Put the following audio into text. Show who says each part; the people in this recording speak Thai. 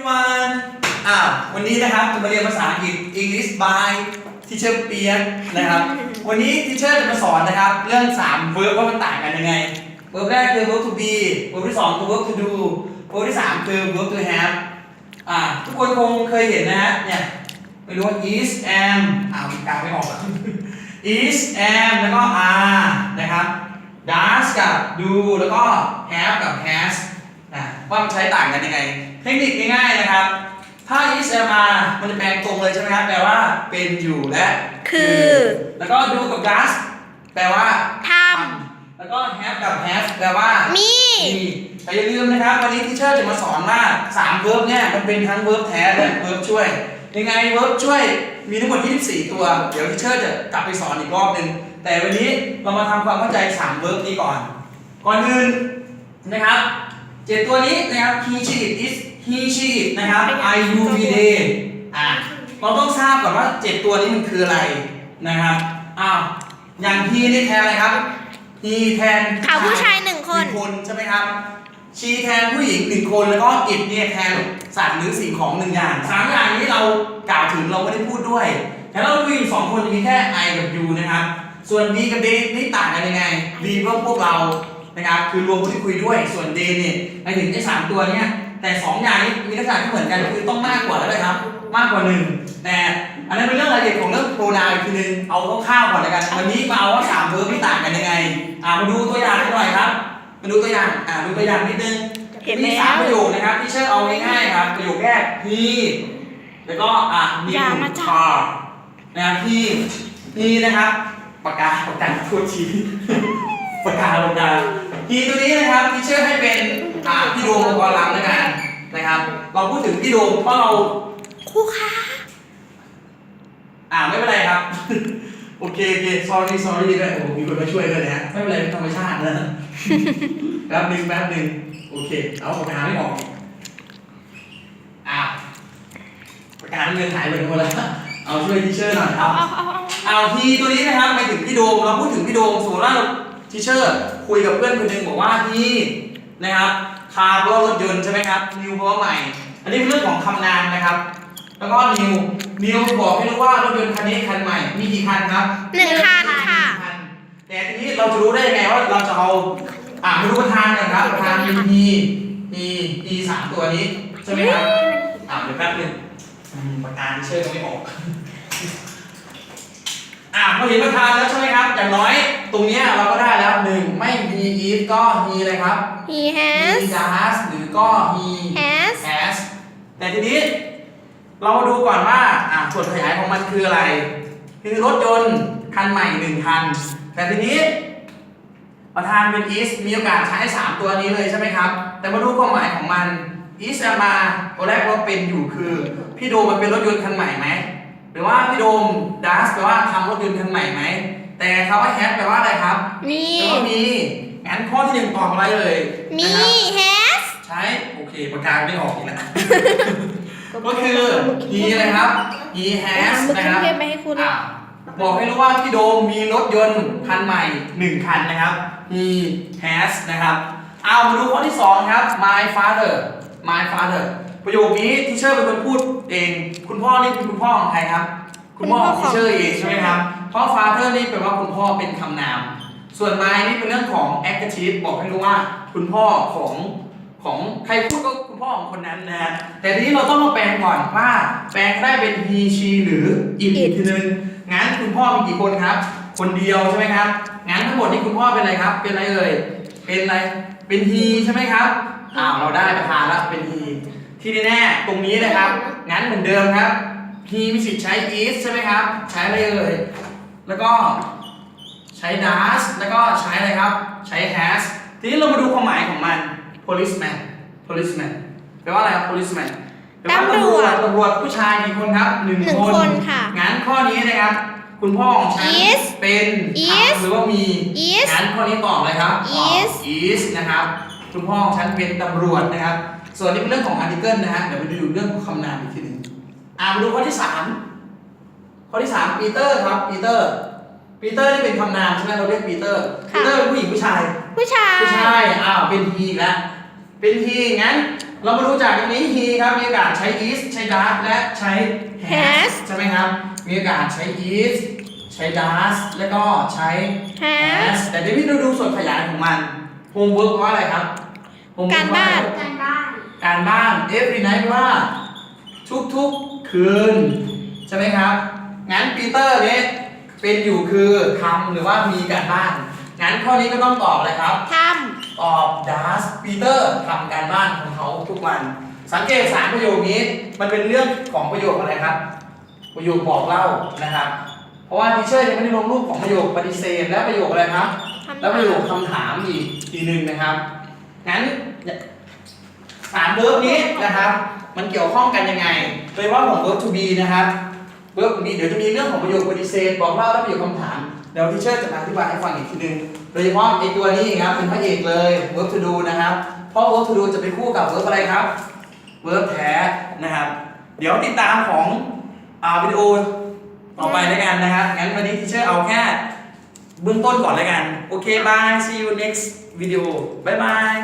Speaker 1: everyone อ้าววันนี้นะครับจะมาเรียนภาษาอังกฤษ English by Teacher เปียกนะครับ วันนี้ Teacher จะมาสอนนะครับ เรื่อง3 verb ว่ามันต่างกันยังไง verb แรกคือ verb to be verb ที่ 2 คือ verb to do verb ที่ 3 คือ verb to have อ่าทุกคนคงเคยเห็นนะฮะเนี่ยไม่รู้ว่า is am อ้าวกลางไม่ออกอะ is am แล้วก็ are นะครับ does กับ do แล้วก็ have กับ has นะว่ามันใช้ต่างกันยังไง เทคนิคง่ายๆนะครับ ถ้า is am are มันจะแปลงตรงเลยใช่ไหมครับ แปลว่าเป็นอยู่และ
Speaker 2: คือ
Speaker 1: แล้วก็ do กับ does แปลว่า
Speaker 2: ท
Speaker 1: แล้วก็ have กับ has แปลว่าำ
Speaker 2: มี
Speaker 1: มี แต่อย่าลืมนะครับ วันนี้ที่เชอร์จะมาสอนว่า3 verb เนี่ยมันเป็นทั้ง verb แท้และ verb ช่วย ยังไง verb ช่วยมีทั้งหมด 24 ตัว เดี๋ยวที่เชอร์จะกลับไปสอนอีกรอบหนึ่งแต่วันนี้เรามาทำความเข้าใจ3 verb นี้ก่อน ก่อนอื่นนะครับเจ็ดตัวนี้นะครับ he she it is he she it นะครับ I you we they อะเราต้องทราบก่อนว่า 7 ตัวนี้มันคืออะไรนะครับอ้าวอย่าง he นี่แทนอะไรครับ he แทน
Speaker 2: เขาผู้ชายหนึ่งคน
Speaker 1: หนึ่งคนใช่ไหมครับชีแทนผู้หญิงหนึ่งคนแล้วก็อิดเนี่ยแทนสัตว์หรือสิ่งของหนึ่งอย่างสามอย่างนี้เรากล่าวถึงเราไม่ได้พูดด้วยแต่เราคุยอยู่สองคนมีแค่ I กับ U นะครับ ส่วน B กับ D นี่ต่างกันยังไง B ก็พวกเรานะครับคือรวมผู้ที่คุยด้วยส่วน D เนี่ยหมายถึงไอ้สามตัวเนี้ย แต่สองอย่างนี้มีลักษณะที่เหมือนกันคือต้องมากกว่าแล้วเลยครับ มากกว่าหนึ่งแต่อันนั้นเป็นเรื่องรายละเอียดของเรื่อง pronoun อีกทีนึงเอาคร่าวๆก่อนแล้วกันวันนี้มาเอาว่าสามเวิร์บที่ต่างกันยังไงอ่ามาดูตัวอย่างกันหน่อยครับมาดูตัวอย่างอ่าดูตัวอย่างนิดนึง
Speaker 2: เห็น
Speaker 1: มี
Speaker 2: แล้ว
Speaker 1: สามประโยคนะครับที่เชื่อเอาง่ายๆครับประโยคแรก he แล้วก็อะมี
Speaker 2: อย่า
Speaker 1: คุณ
Speaker 2: มาจับ
Speaker 1: car นะครับ he he นะครับปากกาปากกาโทษทีปากกาปากกา he ตัวนี้นะครับที่เชื่อให้เป็นอ่าพี่โดมกับกอลังแล้วกัน นะครับเราพูดถึงพี่โดมเพราะเรา
Speaker 2: ครูคะ
Speaker 1: อ่าไม่เป็นไรครับ โอเคโอเค sorry sorry ด้วยโอ้โหมีคนมาช่วยด้วยนะฮะไม่เป็นไรเป็นธรรมชาตินะแป๊บหนึ่งแป๊บหนึ่งโอเค เอาปากกาไม่ออกอ้าวปากกาเงินหายไปหมดแล้วเอาช่วยทีเชอร์หน่อยครับ
Speaker 2: เอาเอาเอา
Speaker 1: เอาทีตัวนี้นะครับไปถึงพี่โดมเราพูดถึงพี่โดมสมมติว่าทีเชอร์คุยกับเพื่อนคนหนึ่งบอกว่าที่นะครับ คาร์เพราะว่ารถยนต์ใช่ไหมครับนิวเพราะว่าใหม่ อันนี้เป็นเรื่องของคำนามนะครับ แล้วก็นิวนิวบอกให้รู้ว่ารถยนต์คันนี้คันใหม่ มีกี่คันครับ
Speaker 2: หนึ่งคันค่ะ
Speaker 1: หนึ่งคันแต่ทีนี้เราจะรู้ได้ยังไงว่าเราจะเอาอ่ามาดูประธานกันครับประธานมี e e e สามตัวนี้ใช่ไหมครับอ่าเดี๋ยวแป๊บนึงอืมประธานทีเชอร์ก็ไม่ออก อะพอเห็นประธานแล้วใช่ไหมครับ อย่างน้อยตรงเนี้ยเราก็ได้แล้วหนึ่งไม่ he is ก็ he เลยครับ
Speaker 2: he
Speaker 1: he
Speaker 2: has
Speaker 1: does หรือก็ he
Speaker 2: has
Speaker 1: has แต่ทีนี้ เรามาดูก่อนว่าอะส่วนขยายของมันคืออะไร คือรถยนต์คันใหม่หนึ่งคัน แต่ทีนี้ ประธานเป็น is มีโอกาสใช้ 3 ตัวนี้เลยใช่ไหมครับ แต่มาดูความหมายของมัน is เอามาตัวแรกว่าเป็นอยู่คือ พี่โดมมันเป็นรถยนต์คันใหม่ไหมหรือว่าพี่โดม does แปลว่าทำรถยนต์คันใหม่ไหมแต่คำว่า has แปลว่าอะไรครับ
Speaker 2: มี
Speaker 1: แปลว่ามี งั้นข้อที่หนึ่งตอบอะไรเลย
Speaker 2: มี
Speaker 1: นะครับ
Speaker 2: has
Speaker 1: ใช้โอเคปากกาไม่ออกอีกแล้ว ก็คือ he อะไรครับ he has
Speaker 2: มึก
Speaker 1: นะครับ
Speaker 2: เทพไปให้คุณ
Speaker 1: อะบอกให้รู้ว่าพี่โดมมีรถยนต์คันใหม่หนึ่งคันนะครับ he has นะครับ เอามาดูข้อที่สองครับ my father my father ประโยคนี้ที่เชอร์เป็นคนพูดเอง คุณพ่อนี่เป็นคุณพ่อของใครครับ คุณพ่อของ
Speaker 2: คุณพ่อของ
Speaker 1: ที่เชอร์เองใช่ไหมครับ เพราะ father นี่แปลว่าคุณพ่อเป็นคำนาม ส่วน my นี่เป็นเรื่องของ adjective บอกให้รู้ว่าคุณพ่อของของใครพูดก็คุณพ่อของคนนั้นนะฮะแต่ทีนี้เราต้องมาแปลงก่อนว่า แปลงได้เป็น he she หรือ it อีกทีนึงงั้นคุณพ่อมีกี่คนครับ คนเดียวใช่ไหมครับงั้นทั้งหมดนี้คุณพ่อเป็นอะไรครับ เป็นอะไรเอ่ยเป็นอะไรเป็น he ใช่ไหมครับอ้าวเราได้ประธานแล้วเป็น he ที่แน่ๆตรงนี้นะครับ งั้นเหมือนเดิมครับ he มีสิทธิ์ใช้ is ใช่ไหมครับ ใช้อะไรเอ่ยแล้วก็ ใช้ does แล้วก็ใช้อะไรครับ ใช้ has ทีนี้เรามาดูความหมายของมัน policeman policeman แปลว่าอะไรครับ policeman แปลว่า
Speaker 2: ตำรวจ
Speaker 1: ตำรวจผู้ชายกี่คนครับหนึ่ง
Speaker 2: หนึ่ง
Speaker 1: คน
Speaker 2: คนค่ะ
Speaker 1: งั้นข้อนี้นะครับ คุณพ่อของฉัน
Speaker 2: is
Speaker 1: เป็น
Speaker 2: is
Speaker 1: หรือว่ามี
Speaker 2: is
Speaker 1: งั้นข้อนี้ตอบเลยครับตอบ
Speaker 2: is
Speaker 1: is นะครับ คุณพ่อของฉันเป็นตำรวจนะครับ ส่วนนี้เป็นเรื่องของ article นะฮะเดี๋ยวมาดูเรื่องของคำนามอีกทีหนึงอ่ามาดูข้อที่สามข้อที่สามปีเตอร์ครับปีเตอร์ ปีเตอร์นี่เป็นคำนามใช่ไหมเราเรียกปีเตอร์ ปี
Speaker 2: ค่ะ
Speaker 1: เตอร์เป็นผู้หญิงผู้ชาย
Speaker 2: ผู้ชาย
Speaker 1: ผู้ชาย อ้าว เป็น he อีกแล้ว เป็น he งั้น เรามารู้จักตรงนี้ he ครับ มีโอกาสใช้ is ใช้ does และใช้ has
Speaker 2: has
Speaker 1: ใช่ไหมครับ มีโอกาสใช้ is ใช้ does แล้วก็ใช้
Speaker 2: has
Speaker 1: แต่เดี๋ยวพี่ดูดูส่วนขยายของมัน homework ว่าอะไรครับ homework
Speaker 2: การบ้าน
Speaker 1: ว่อะไร
Speaker 3: การบ้าน
Speaker 1: การบ้าน every night ว่า ทุกๆคืน ใช่ไหมครับ งั้นปีเตอร์นี้ เป็นอยู่คือทำหรือว่ามีการบ้าน งั้นข้อนี้ก็ต้องตอบเลยครับ
Speaker 2: ท
Speaker 1: ตอบ does Peter ทำการบ้านของเขาทุกวัน สังเกตสามประโยคนี้ มันเป็นเรื่องของประโยคอะไรครับ ประโยคบอกเล่านะครับ เพราะว่าทีเชอร์ยังไม่ได้ลงรูปของประโยคปฏิเสธและประโยคอะไรครับำแล้วประโยคคำถามอีกทีหนึ่งนะครับ งั้นสามเวิร์บนี้นะครับ มันเกี่ยวข้องกันยังไง โดยเฉพาะของ verb to be นะครับ verb to be เดี๋ยวจะมีเรื่องของประโยคปฏิเสธบอกเล่าและประโยคคำถามเดี๋ยวทีเชอร์จะมาอธิบายให้ฟังอีกทีหนึงโดยเฉพาะไอ้ตัวนี้ครับเป็นพระเอกเลย verb to do นะครับเพราะ verb to do จะไปคู่กับ verb อะไรครับ verb แท้นะครับ เดี๋ยวติดตามของอ่าวิดีโอต่อไปแล้วกันนะครับงั้นวันนี้ทีเชอร์เอาแค่เบื้องต้นก่อนแล้วกัน โอเคบาย see you next video บายบาย